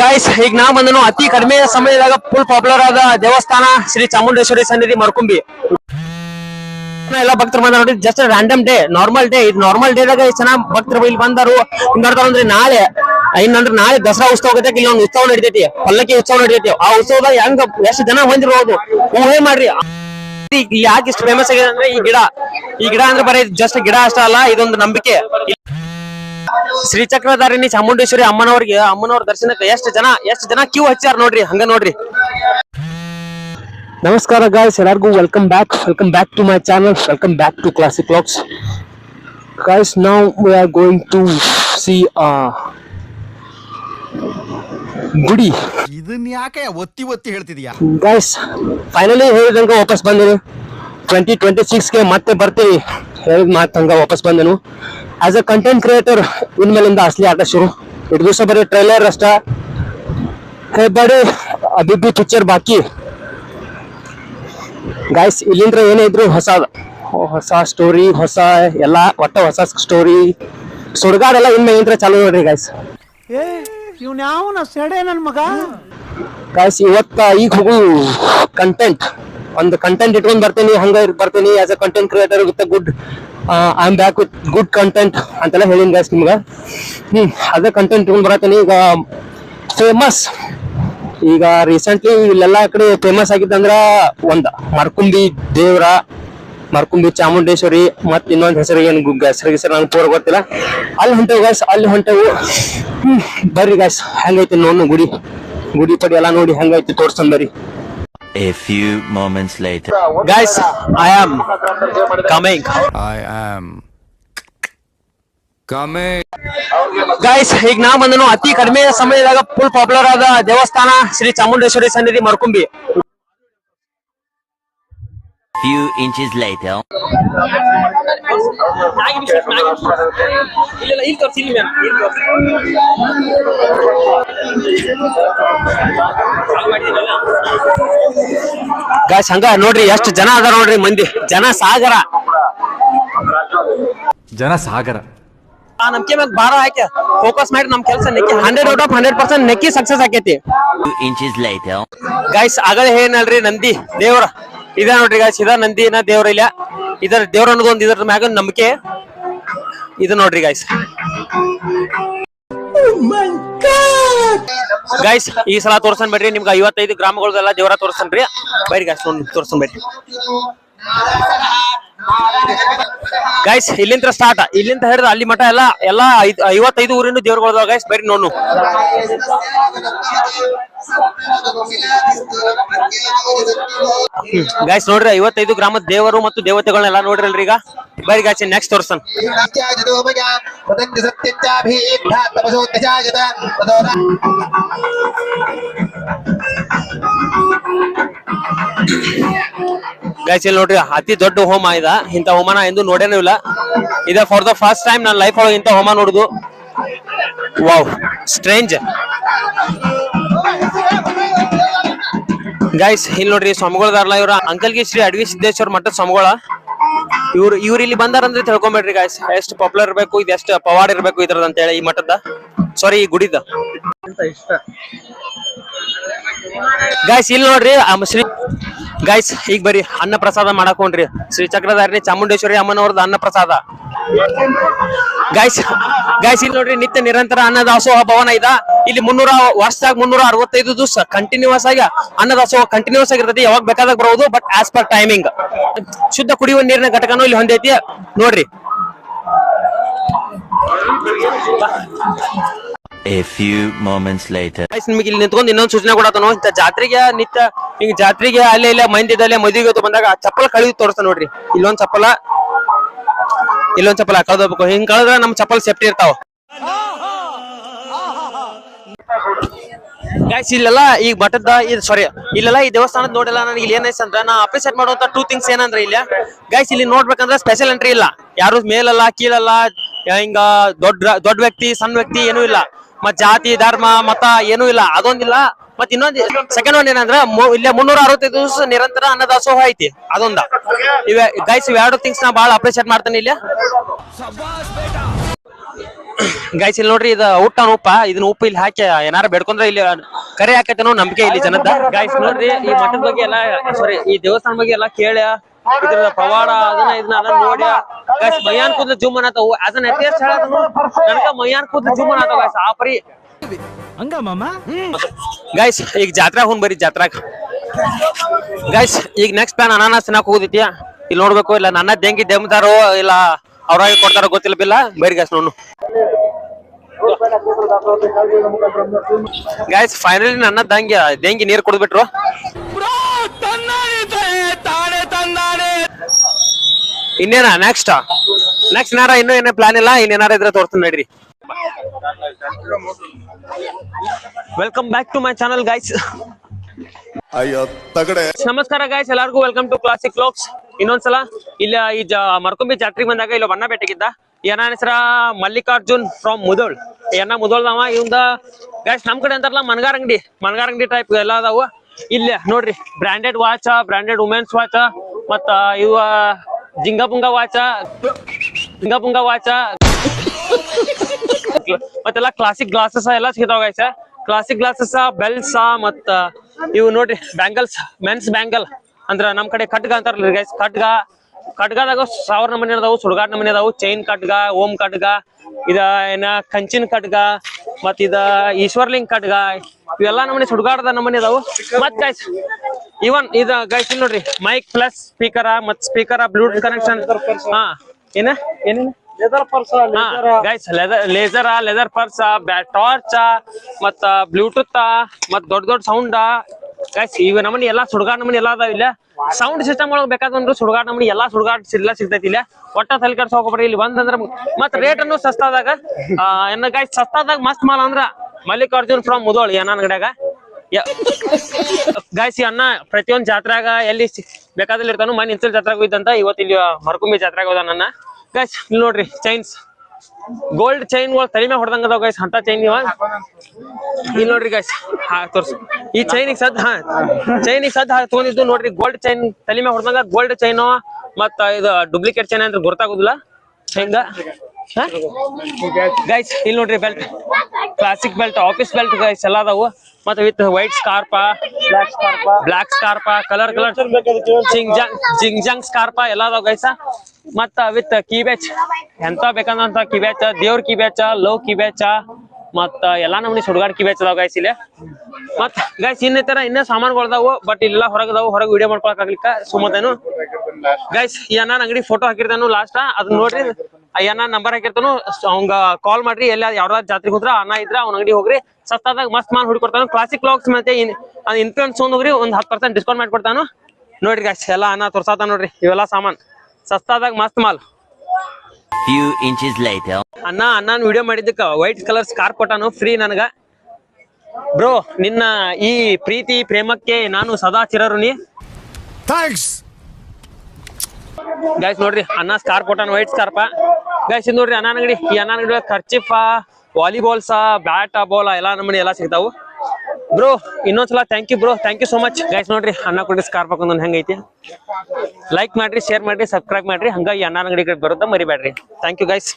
Guys ಈಗ ನಾ ಬಂದನು ಅತಿ ಕಡಿಮೆ ಸಮಯದಾಗ ಫುಲ್ ಪಾಪ್ಯುಲರ್ ಆದ ದೇವಸ್ಥಾನ ಶ್ರೀ ಚಾಮುಂಡೇಶ್ವರಿ ಸನ್ನಿಧಿ ಮರ್ಕುಂಬಿ ಎಲ್ಲ ಭಕ್ತರು ಬಂದ ನೋಡಿ just random day normal day ಇದು ನಾರ್ಮಲ್ ಡೇದಾಗ ಚೆನ್ನಾಗ್ ಭಕ್ತರು ಇಲ್ಲಿ ಬಂದರು. ಹಿಂಗಾಡ್ತಾರಂದ್ರೆ ನಾಳೆ ಇನ್ನಂದ್ರೆ ನಾಳೆ ದಸರಾ ಉತ್ಸವ ಆಗತೈತಿ ಇಲ್ಲೊಂದು ಉತ್ಸವ ನಡಿತೈತಿ, ಪಲ್ಲಕ್ಕಿ ಉತ್ಸವ ನಡಿತೈತಿ. ಆ ಉತ್ಸವದಾಗ ಹೆಂಗ ಎಷ್ಟು ಜನ ಹೊಂದಿರ್ಬೋದು ಊಹೆ ಮಾಡ್ರಿ. ಯಾಕೆ ಇಷ್ಟು ಫೇಮಸ್ ಆಗಿದೆ ಅಂದ್ರೆ ಈ ಗಿಡ. ಈ ಗಿಡ ಅಂದ್ರೆ ಬರೀ ಜಸ್ಟ್ ಗಿಡ ಅಷ್ಟ ಅಲ್ಲ, ಇದೊಂದು ನಂಬಿಕೆ. ಶ್ರೀಚಕ್ರಧಾರಿಣಿ ಚಾಮುಂಡೇಶ್ವರಿ ಅಮ್ಮನವ್ರಿಗೆ ಅಮ್ಮನವ್ರ ದರ್ಶನಕ್ಕೆ ಎಷ್ಟು ಜನ ಎಷ್ಟು ಜನ ಕ್ಯೂ ಹಚ್ಚಾರ ನೋಡ್ರಿ ಹಂಗ ನೋಡ್ರಿ. ನಮಸ್ಕಾರ ಗಾಯ್ಸ್ ಎಲ್ಲರಿಗೂ welcome back welcome back to my channel welcome back to classic locks guys ನಾವು we are going to see ಗುಡಿ. ಇದನ್ನ ಯಾಕೆ ಒತ್ತಿ ಒತ್ತಿ ಹೇಳ್ತಿದ್ಯಾ? ಗಾಯ್ಸ್ ಫೈನಲಿ ಹೇಳಿದಂಗೆ ವಾಪಸ್ ಬಂದೆನು. ಟ್ವೆಂಟಿ ಟ್ವೆಂಟಿ ಸಿಕ್ಸ್ಗೆ ಮತ್ತೆ ಬರ್ತೀವಿ ಹೇಳಿದ ಮಾತು ಹಂಗೆ ವಾಪಸ್ ಬಂದೆನು. ಆಸ್ ಅ ಕಂಟೆಂಟ್ ಕ್ರಿಯೇಟರ್ ಇನ್ಮೇಲಿಂದ ಅಸಲಿ ಆಟ ಶುರು. ಇಟ್ ದಿವಸ ಬರೀ ಟ್ರೈಲರ್ ಅಷ್ಟ. ಬರೀ ಅಭಿ ಬಿ ಪಿಕ್ಚರ್ ಬಾಕಿ. ಗಾಯ್ಸ್ ಇಲ್ಲಿಂದ ಏನೇ ಇದ್ರು ಹೊಸ ಹೊಸ ಸ್ಟೋರಿ ಹೊಸ ಎಲ್ಲ ಒಟ್ಟ ಹೊಸ ಸ್ಟೋರಿ ಸುಡ್ಗಾಡೆಲ್ಲ ಇನ್ಮೇಲಿಂದ್ರ ಚಾಲು ನೋಡ್ರಿ ಗಾಯ್ಸ್ ಸೆಡೆ ಮಗ? ಗಾಯ್ಸ್ ಇವತ್ತ ಈಗ ಹೋಗು ಕಂಟೆಂಟ್ ಒಂದು ಕಂಟೆಂಟ್ ಇಟ್ಕೊಂಡ್ ಬರ್ತೀನಿ ಹಂಗ ಬರ್ತೇನೆ. ಬರ್ತೀನಿ as a content creator with good I am back with good content ಅಂತೆಲ್ಲ ಹೇಳಿನ್ ಗಾಯ್ಸ್ ನಿಮ್ಗೆ. ಹ್ಮ್, ಅದೇ ಕಂಟೆಂಟ್ ತಗೊಂಡ್ ಬರತ್ತೇನೆ. ಈಗ ಫೇಮಸ್ ಈಗ ರೀಸೆಂಟ್ಲಿ ಇಲ್ಲೆಲ್ಲ ಕಡೆ ಫೇಮಸ್ ಆಗಿದ್ದಂದ್ರ ಒಂದ್, ಮರ್ಕುಂಬಿ ದೇವ್ರ, ಮರ್ಕುಂಬಿ ಚಾಮುಂಡೇಶ್ವರಿ ಮತ್ ಇನ್ನೊಂದು ಹೆಸರು ಏನು ಹೆಸರು ಹೆಸರು ನಂಗೆ ಪೂರ ಗೊತ್ತಿಲ್ಲ. ಅಲ್ಲಿ ಹೊಂಟೇವು ಗಾಯ್ಸ್ ಅಲ್ಲಿ ಹೊಂಟೇವು. ಬರ್ರಿ ಗಾಯ್ಸ್ ಹೆಂಗೈತಿ ನೋನು ಗುಡಿ. ಗುಡಿ ಪಡಿ ಎಲ್ಲ ನೋಡಿ ಹೆಂಗೈತಿ ತೋರ್ಸನ್ ಬರ್ರಿ. A few moments later. Guys I am coming I am come guys ಈಗ ನಾ ಬಂದನು ಅತಿ ಕಡಿಮೆ ಸಮಯದಾಗ ಫುಲ್ ಪಾಪ್ಯುಲರ್ ಆದ ದೇವಸ್ಥಾನ ಶ್ರೀ ಚಾಮುಂಡೇಶ್ವರಿ ಸನ್ನಿಧಿ Markumbi Few inches later. Guys ಹಂಗ ನೋಡ್ರಿ ಎಷ್ಟು ಜನ ಅದ ನೋಡ್ರಿ ಮಂದಿ. ಜನ ಸಾಗರ. ಜನ ಸಾಗರ. ಆ ನಂಬಿಕೆ ಮ್ಯಾಗ ಭಾರ ಹಾಕಿ ಫೋಕಸ್ ಮಾಡಿ ನಮ್ ಕೆಲಸ ನೆಕ್ಕಿ. Hundred out of hundred percent ನೆಕ್ಕಿ success ಆಕೈತಿ. Few inches later. ಗೈಸ್ ಆಗಲೇ ಏನಲ್ರಿ ನಂದಿ ದೇವ್ರ. ಇದ ನೋಡ್ರಿ ಗಾಯ್ಸ್ ಇದ ನಂದಿನ ದೇವ್ರ ಇಲ್ಲ. ಇದರ ದೇವ್ರ ಅನ್ನೋದು ಒಂದ್ ಇದ್ರ ಮ್ಯಾಗ ನಂಬಿಕೆ. ಇದು ನೋಡ್ರಿ ಗಾಯ್ಸ್ ಗಾಯ್ಸ್ ಈ ಸಲ ತೋರ್ಸನ್ ಬಿಡ್ರಿ, ನಿಮ್ಗೆ ಐವತ್ತೈದು ಗ್ರಾಮಗಳದೆಲ್ಲ ದೇವರ ತೋರ್ಸನ್ರಿ ಬೈರಿ ಗಾಯ್ಸ್ ನೋಡಿ, ತೋರ್ಸನ್ ಬೇಡ್ರಿ. ಗೈಸ್ ಇಲ್ಲಿಂದ ಸ್ಟಾರ್ಟ್ ಇಲ್ಲಿಂದ ಹೇಳಿದ್ರೆ ಅಲ್ಲಿ ಮಠ ಎಲ್ಲ ಎಲ್ಲ ಐದು, ಐವತ್ತೈದು ಊರಿನ ದೇವ್ರಗಳ ಗಾಯ್ಸ್ ಬೈರಿ ನೋಡು ಗೈಸ್ ನೋಡ್ರಿ, ಐವತ್ತೈದು ಗ್ರಾಮದ ದೇವರು ಮತ್ತು ದೇವತೆಗಳನ್ನೆಲ್ಲ ನೋಡ್ರಲ್ರಿ ಈಗ? ಬರಿ ಗಾಯ್ಸ್ ನೆಕ್ಸ್ಟ್ ತೋರ್ಸನ್. ಗಾಯ್ಸ್ ಇಲ್ಲಿ ನೋಡ್ರಿ, ಅತಿ ದೊಡ್ಡ ಹೋಮ ಇದ. ಇಂಥ ಹೋಮನ ಎಂದು ನೋಡೇನೂ ಇಲ್ಲ. ಇದ ಫಾರ್ ದ ಫಸ್ಟ್ ಟೈಮ್ ನನ್ನ ಲೈಫ್ ಒಳಗೆ ಇಂಥ ಹೋಮ ನೋಡುದು. ವಾವ್ ಸ್ಟ್ರೇಂಜ್ ಗೈಸ್ ಇಲ್ಲಿ ನೋಡ್ರಿ ಸ್ವಾಮಿಗಳದಾರಲ್ಲ ಇವ್ರ ಅಂಕಲ್ಗಿ ಶ್ರೀ ಅಡವಿ ಸಿದ್ದೇಶ್ವರ ಮಠದ ಸ್ವಾಮಿಗಳ. ಇವ್ರು ಇವ್ರು ಇಲ್ಲಿ ಬಂದಾರಂದ್ರೆ ತಿಳ್ಕೊಂಬೇಡ್ರಿ ಗಾಯ್ಸ್ ಎಷ್ಟು ಪಾಪ್ಯುಲರ್ ಇರ್ಬೇಕು, ಇದು ಎಷ್ಟು ಪವಾಡ್ ಇರ್ಬೇಕು ಇದ್ರದ್ ಅಂತ ಹೇಳಿ ಈ ಮಠದ. ಸಾರಿ ಈ ಗುಡಿದ. ಗಾಯ್ಸ್ ಇಲ್ಲಿ ನೋಡ್ರಿ ಶ್ರೀ ಗಾಯ್ಸ್ ಈಗ ಬರ್ರಿ ಅನ್ನ ಪ್ರಸಾದ ಮಾಡಕ್ ಹೊಂಟ್ರಿ ಶ್ರೀ ಚಕ್ರಧಾರಿಣಿ ಚಾಮುಂಡೇಶ್ವರಿ ಅಮ್ಮನವ್ರದ್ದು ಅನ್ನ ಪ್ರಸಾದ. ಗಾಯ್ಸ್ ಗಾಯ್ಸ್ ಇಲ್ಲಿ ನೋಡ್ರಿ ನಿತ್ಯ ನಿರಂತರ ಅನ್ನದಾಸೋಹ ಭವನ ಇದ. ಇಲ್ಲಿ ಮುನ್ನೂರ ವರ್ಷದಾಗ ಮುನ್ನೂರ ಅರವತ್ತೈದು ದಿವಸ ಕಂಟಿನ್ಯೂಸ್ ಆಗಿ ಅನ್ನದಾಸೋಹ ಕಂಟಿನ್ಯೂಸ್ ಆಗಿರ್ತೈತಿ ಯಾವಾಗ ಬೇಕಾದಾಗ ಬರೋದು ಬಟ್ ಆಸ್ ಪರ್ ಟೈಮಿಂಗ್ ಶುದ್ಧ ಕುಡಿಯುವ ನೀರಿನ ಘಟಕನೂ ಇಲ್ಲಿ ಹೊಂದೈತಿ. ನೋಡ್ರಿ. A few moments later. ನಿಮಗೆ ಇಲ್ಲಿ ನಿಂತ್ಕೊಂಡು ಇನ್ನೊಂದು ಸೂಚನೆ ಕೊಡತನು ಇಂತ ಜಾತ್ರೆಗೆ ನಿತ್ಯ ಹಿಂಗ ಜಾತ್ರೆಗೆ ಅಲ್ಲೇ ಇಲ್ಲೇ ಮಂದಿ ಇದ್ದಲ್ಲೇ ಮದುವೆಗೆ ಬಂದಾಗ ಚಪ್ಪಲ್ ಕಳಿದು ತೋರಿಸ್ತಾ ನೋಡ್ರಿ. ಇಲ್ಲೊಂದ್ ಚಪ್ಪಲ ಇಲ್ಲೊಂದ್ ಚಪ್ಪಲ ಕಳೆದೋಗ್ಬೇಕು. ಹಿಂಗ್ ಕಳೆದ್ರೆ ನಮ್ ಚಪ್ಪಲ್ ಸೇಫ್ಟಿ ಇರ್ತಾವ. ಗೈಸ್ ಇಲ್ಲೆಲ್ಲ ಈಗ ಮಠದ ಇದು ಸಾರಿ ಇಲ್ಲೆಲ್ಲ ಈ ದೇವಸ್ಥಾನದ ನೋಡಿಲ್ಲ ನನಗೆ ಇಲ್ಲಿ ಏನೈತೆ ಅಂದ್ರೆ ನಾ ಅಪ್ರಿಸಿಯೇಟ್ ಮಾಡುವಂತ ಟೂ ಥಿಂಗ್ಸ್ ಏನಂದ್ರೆ ಇಲ್ಲಿ ಗೈಸ್ ಇಲ್ಲಿ ನೋಡ್ಬೇಕಂದ್ರೆ ಸ್ಪೆಷಲ್ ಎಂಟ್ರಿ ಇಲ್ಲ. ಯಾರು ಮೇಲಲ್ಲ, ಕೀಳಲ್ಲ, ಹಿಂಗ ದೊಡ್ಡ ದೊಡ್ಡ ವ್ಯಕ್ತಿ, ಸಣ್ಣ ವ್ಯಕ್ತಿ ಏನೂ ಇಲ್ಲ. ಮತ್ ಜಾತಿ, ಧರ್ಮ, ಮತ ಏನೂ ಇಲ್ಲ. ಅದೊಂದಿಲ್ಲ. ಮತ್ ಇನ್ನೊಂದ್ ಸೆಕೆಂಡ್ ಒನ್ ಏನಂದ್ರೆ ಇಲ್ಲೇ ಮುನ್ನೂರ ಅರವತ್ತೈದು ದಿವಸ ನಿರಂತರ ಅನ್ನದಾಸೋಹ ಐತಿ, ಅದೊಂದ. ಇವ ಗೈಸ್ ಇವೆರಡು ಥಿಂಗ್ಸ್ ನಾ ಬಹಳ ಅಪ್ರಿಸಿಯೇಟ್ ಮಾಡ್ತೇನೆ ಇಲ್ಲಿ. ಗೈಸ್ ಇಲ್ಲಿ ನೋಡ್ರಿ ಇದು ಊಟ ಉಪ್ಪ ಇದನ್ನ ಉಪ್ಪು ಇಲ್ಲಿ ಹಾಕಿ ಏನಾರ ಬೇಡ್ಕೊಂಡ್ರೆ ಇಲ್ಲಿ ಕರೆ ಹಾಕೈತೆ ನಂಬಿಕೆ ಇಲ್ಲಿ ಜನದ ಗೈಸ್ ನೋಡ್ರಿ ಈ ಮಠದ ಬಗ್ಗೆ ಎಲ್ಲ ಸಾರಿ ಈ ದೇವಸ್ಥಾನ ಬಗ್ಗೆ ಎಲ್ಲ ಕೇಳ ಇದ್ರ ಪವಾಡ ಅದನ್ನ ಇದನ್ನ ನೋಡಿ. ಗೈಸ್ ಮೈಯಾನ್ ಕೂದ್ಲು ಜೂಮ್ ಅನ್ನತಾವು ಅದನ್ನ ಎತ್ತಿಯಷ್ಟು ಹೇಳೋದು. ನನಗ ಮೈಯಾನ್ ಕೂದ್ಲು ಜೂಮ್ ಅನ್ನತಾವ ಗೈಸ್ ಆ ಪರಿ. ಹಂಗ ಮಾಮ? ಗೈಸ್ ಈಗ ಜಾತ್ರೆ ಹೋಗ್ ಬರೀ ಜಾತ್ರಾಗ. ಗೈಸ್ ಈಗ ನೆಕ್ಸ್ಟ್ ಪ್ಲಾನ್ ಅನಾನಸ್ ತಿನ್ನಕ್ ಹೋಗುದೈತಿ. ಇಲ್ಲಿ ನೋಡ್ಬೇಕು ಇಲ್ಲ ನನ್ನ ದೆಂಗಿ ದೆಮ್ತಾರೋ ಇಲ್ಲ ಅವ್ರಾಗಿ ಕೊಡ್ತಾರೋ ಗೊತ್ತಿಲ್ಲ ಬಿಲ್ಲ. ಬೇರೆ ಗಾಯ್ಸ್ ನೋಡು ಗೈಸ್ ಫೈನಲಿ ನನ್ನ ದಂಗೆ ದಂಗೆ ನೀರ್ ಕುಡಿದ್ಬಿಟ್ರು. ಇನ್ನೇನ ನೆಕ್ಸ್ಟ್ ನೆಕ್ಸ್ಟ್ ಏನಾರ ಇನ್ನೂ ಏನೇ ಪ್ಲಾನ್ ಇಲ್ಲ? ಇನ್ನೇನಾರ ಇದ್ರೆ ತೋರ್ತೀನಿ ನಡ್ರಿ. Welcome back to my channel guys ಅಯ್ಯೋ ತಗಡೆ. ನಮಸ್ಕಾರ ಗಾಯ್ಸ್ ಎಲ್ಲರಿಗೂ ವೆಲ್ಕಮ್ ಟು ಕ್ಲಾಸಿಕ್ ಕ್ಲೋಕ್ಸ್ ಇನ್ನೊಂದ್ಸಲ ಇಲ್ಲ, ಈ ಜ, ಮರ್ಕೊಂಬಿ ಜಾತ್ರೆಗೆ ಬಂದಾಗ ಇಲ್ಲ ಬಣ್ಣ ಬೆಟ್ಟಗಿದ್ದ ಏನ ಹೆಸರ ಮಲ್ಲಿಕಾರ್ಜುನ್ ಫ್ರಮ್ ಮುದೋಳ್. ಏನ ಮುದೋಳ್ದವ ಇವಂದ ಗಾಯ್ಸ್ ನಮ್ ಕಡೆ ಅಂತಾರಲ್ಲ ಮನಗಾರ ಅಂಗಡಿ ಮನಗಾರ ಅಂಗಡಿ ಟೈಪ್ ಎಲ್ಲ ಅದಾವ. ಇಲ್ಲ, ನೋಡ್ರಿ branded watch branded women's watch ಮತ್ತ ಇವ ಜಿಂಗಪುಂಗ ವಾಚ ಜಿಂಗಪುಂಗ ವಾಚ ಮತ್ತೆಲ್ಲ ಕ್ಲಾಸಿಕ್ ಗ್ಲಾಸಸ್ ಎಲ್ಲ ಸಿಗ್ತಾವ ಗಾಯ್ಸ ಕ್ಲಾಸಿಕ್ ಗ್ಲಾಸಸ್ ಬೆಲ್ಸ್ ಮತ್ತ ಇವು ನೋಡ್ರಿ ಬ್ಯಾಂಗಲ್ಸ್ ಮೆನ್ಸ್ ಬ್ಯಾಂಗಲ್ ಅಂದ್ರ ನಮ್ ಕಡೆ ಖಡ್ಗ ಅಂತಾರಲ್ಲ ಗೈಸ್ ಖಡ್ಗ ಖಡ್ಗದಾಗ ಸಾವಿರ ನಮೂನಿ ಅದಾವು ಸುಡ್ಗಾಡ್ ನಮೂನಿ ಅದಾವು ಚೈನ್ ಖಡ್ಗ ಓಂ ಖಡ್ಗ ಇದ ಏನ ಕಂಚಿನ ಖಡ್ಗ ಮತ್ ಇದ ಈಶ್ವರ್ಲಿಂಗ್ ಖಡ್ಗ ಇವೆಲ್ಲಾ ನಮೂನಿ ಸುಡ್ಗಾಡದ ನಮೂನಿ ಅದಾವು. ಮತ್ ಗೈಸ್ ಇವನ್ ಇದ ಗೈಸ್ ಇಲ್ಲಿ ನೋಡ್ರಿ ಮೈಕ್ ಪ್ಲಸ್ ಸ್ಪೀಕರ ಮತ್ ಸ್ಪೀಕರ ಬ್ಲೂಟೂತ್ ಕನೆಕ್ಷನ್ ಹಾ ಏನ ಏನೇನ? Guys leather laser leather purse torch ಮತ್ತ ಬ್ಲೂಟೂತ್ ಮತ್ ದೊಡ್ಡ ದೊಡ್ಡ ಸೌಂಡ್ ಗೈಸ್ ಈಗ ನಮ್ಮನಿ ಎಲ್ಲಾ ಸುಡ್ಗಾಡ್ ನಮ್ಮನೆ ಎಲ್ಲಾ ಅದಾವ ಇಲ್ಲ. ಸೌಂಡ್ ಸಿಸ್ಟಮ್ ಒಳಗ್ ಬೇಕಾದಂದ್ರು ಸುಡ್ಗಾಡ್ ನಮ್ಮನೆ ಎಲ್ಲಾ ಸುಡ್ಗಾಡ್ ಎಲ್ಲ ಸಿಗ್ತೈತಿ ಇಲ್ಲ. ಒಟ್ಟ ತಲೆ ಕಡ್ಸ ಹೋಗ್ಬೇಡ್ರಿ. ಇಲ್ಲಿ ಒಂದಂದ್ರ ಮತ್ ರೇಟ್ ಅನ್ನು ಸಸ್ತಾದಾಗ ಎನ್ನ ಗೈಸ್ ಸಸ್ತಾದಾಗ ಮಸ್ತ್ ಮಾಲ್ ಅಂದ್ರ ಮಲ್ಲಿಕಾರ್ಜುನ್ ಫ್ರಮ್ ಮುದೋಳ್ ಅನ್ನ ಅಂಗಡ್ಯಾಗ. ಗಾಯ್ಸ್ ಅನ್ನ ಪ್ರತಿಯೊಂದ್ ಜಾತ್ರಾಗ ಎಲ್ಲಿ ಬೇಕಾದಲ್ಲಿ ಇರ್ತಾನು ಮನೆ ಇನ್ಸಲ್ ಜಾತ್ರಾಗ ಹೋಯ್ತಂತ ಇವತ್ತು ಇಲ್ಲಿ ಮರಕುಂಬಿ ಜಾತ್ರಾಗ ಹೋದ ನನ್ನ ಗಾಯ್ಸ್ ಇಲ್ಲಿ ನೋಡ್ರಿ ಚೈನ್ಸ್ ಗೋಲ್ಡ್ ಚೈನ್ಗಳು ತಲೆ ಮೇಲೆ ಹೊಡೆದಂಗ ಅದಾವ ಗೈಸ್ ಅಂತ ಚೈನ್ ಇವ. ಇಲ್ಲಿ ನೋಡ್ರಿ ಗೈಸ್ ಹಾ, ತೋರ್ಸು. ಈ ಚೈನ್ ಸದ್ ಹಾ ಚೈನಿಗೆ ಸದ್ ತಗೊಂಡಿದ್ದು ನೋಡ್ರಿ ಗೋಲ್ಡ್ ಚೈನ್ ತಲೆ ಮೇಲೆ ಹೊಡೆದಂಗ ಗೋಲ್ಡ್ ಚೈನ್ ಮತ್ತ ಇದು ಡೂಪ್ಲಿಕೇಟ್ ಚೈನ್ ಅಂದ್ರೆ ಗೊತ್ತಾಗುದಿಲ್ಲ ಹೆಂಗ ಗೈಸ್ ಇಲ್ಲಿ ನೋಡ್ರಿ belt classic belt office belt guys ಎಲ್ಲ ಅದಾವು. ಮತ್ತೆ with white scarf black scarf black scarf colour colour ಜಿಂಗ್ಜಾಂಗ್ ಜಿಂಗ್ಜಾಂಗ್ ಸ್ಕಾರ್ಪ ಎಲ್ಲ ಅದಾವ ಗೈಸ ಮತ್ತ ವಿತ್ ಕೀ ಬ್ಯಾಚ್ ಎಂತ ಬೇಕಂದಂತ ಕೀ ಬ್ಯಾಚ್ ದೇವ್ರ key batch love key batch ಮತ್ತ ಎಲ್ಲಾ ನಮ್ನಿ ಸುಡ್ಗಾಡ್ ಕೀ ಬ್ಯಾಚ್ ಅದಾವ ಗೈಸ್ ಇಲ್ಲಿ. ಮತ್ತ ಗೈಸ್ ಇನ್ನಿತರ ಇನ್ನೇ ಸಾಮಾನುಗಳದಾವು ಬಟ್ ಇಲ್ಲ ಹೊರಗದಾವು ಹೊರಗೆ ವಿಡಿಯೋ ಮಾಡ್ಕೊಳಕ್ ಆಗ್ಲಿಕ್ಕ ಸುಮ್ಮತೇನು ಗೈಸ್ ಈ ಅಣ್ಣ ಅಂಗಡಿ ಫೋಟೋ ಹಾಕಿರ್ತಾನು ಲಾಸ್ಟ್ ಅದನ್ನ ನೋಡ್ರಿ ಅಣ್ಣ ನಂಬರ್ ಹಾಕಿರ್ತಾನು, ಅವಂಗ ಕಾಲ್ ಮಾಡ್ರಿ, ಎಲ್ಲ ಯಾವ್ದಾದ್ರು ಜಾತ್ರೆಗೆ ಹೋದ್ರ ಅಣ್ಣ ಇದ್ರ ಅವ್ನ ಅಂಗಡಿ ಹೋಗ್ರಿ, ಸಸ್ತಾದಾಗ ಮಸ್ತ್ ಮಾಲ್ ಹುಡ್ಕೊಡ್ತಾನು. ಕ್ಲಾಸಿಕ್ ಕ್ಲಾಕ್ಸ್ ಮತ್ತೆ ಇನ್ಫ್ಲೂಯೆನ್ಸ್ ಹೋಗ್ರಿ, ಒಂದ್ ಹತ್ತು ಪರ್ಸೆಂಟ್ ಡಿಸ್ಕೌಂಟ್ ಮಾಡ್ಕೊಡ್ತಾನು. ನೋಡ್ರಿ ಗಾಯ್ಸ್ ಎಲ್ಲ ಅಣ್ಣ ತೋರ್ಸಾತ ನೋಡ್ರಿ, ಇವೆಲ್ಲ ಸಾಮಾನ್. ಸಸ್ತಾದಾಗ ಮಸ್ತ್ ಮಾಲ್. Few inches later. ಅಣ್ಣ ಅಣ್ಣನ ವಿಡಿಯೋ ಮಾಡಿದ್ದಕ್ಕ ವೈಟ್ ಕಲರ್ ಸ್ಕಾರ್ಪ್ ಕೊಟ್ಟಾನು ಫ್ರೀ ನನಗ. ಬ್ರೋ ನಿನ್ನ ಈ ಪ್ರೀತಿ ಪ್ರೇಮಕ್ಕೆ ನಾನು ಸದಾ ಚಿರಋಣಿ. ಥ್ಯಾಂಕ್ಸ್ ಗೈಸ್ ನೋಡ್ರಿ ಅನ್ನ ಸ್ಕಾರ್ಪ್ ಕೊಟ್ಟಾನ ವೈಟ್ ಸ್ಕಾರ್ಪ ಗೈಸ್ ಇದು ನೋಡ್ರಿ ಅನ್ನ ಅಂಗಡಿ. ಈ ಅನ್ನ ಅಂಗಡಿ ಖರ್ಚಿಫ ವಾಲಿಬಾಲ್ಸ ಬ್ಯಾಟ್ ಬಾಲ್ ಎಲ್ಲಾ ನಮ್ಮನೆ ಎಲ್ಲಾ ಸಿಗ್ತಾವು. ಬ್ರೋ ಇನ್ನೊಂದ್ಸಲ thank you bro thank you so much guys ನೋಡ್ರಿ, ಅನ್ನ ಕೊಡಿ ಸ್ಕಾರ್ಪ್ ಹಾಕೊಂಡ್ ಹೆಂಗೈತಿ? ಲೈಕ್ ಮಾಡ್ರಿ ಶೇರ್ ಮಾಡ್ರಿ ಸಬ್ಸ್ಕ್ರೈಬ್ ಮಾಡ್ರಿ. ಹಂಗಾಗಿ ಅನ್ನ ಅಂಗಡಿ ಕಡೆ ಬರುತ್ತೆ ಮರಿಬೇಡ್ರಿ. Thank you guys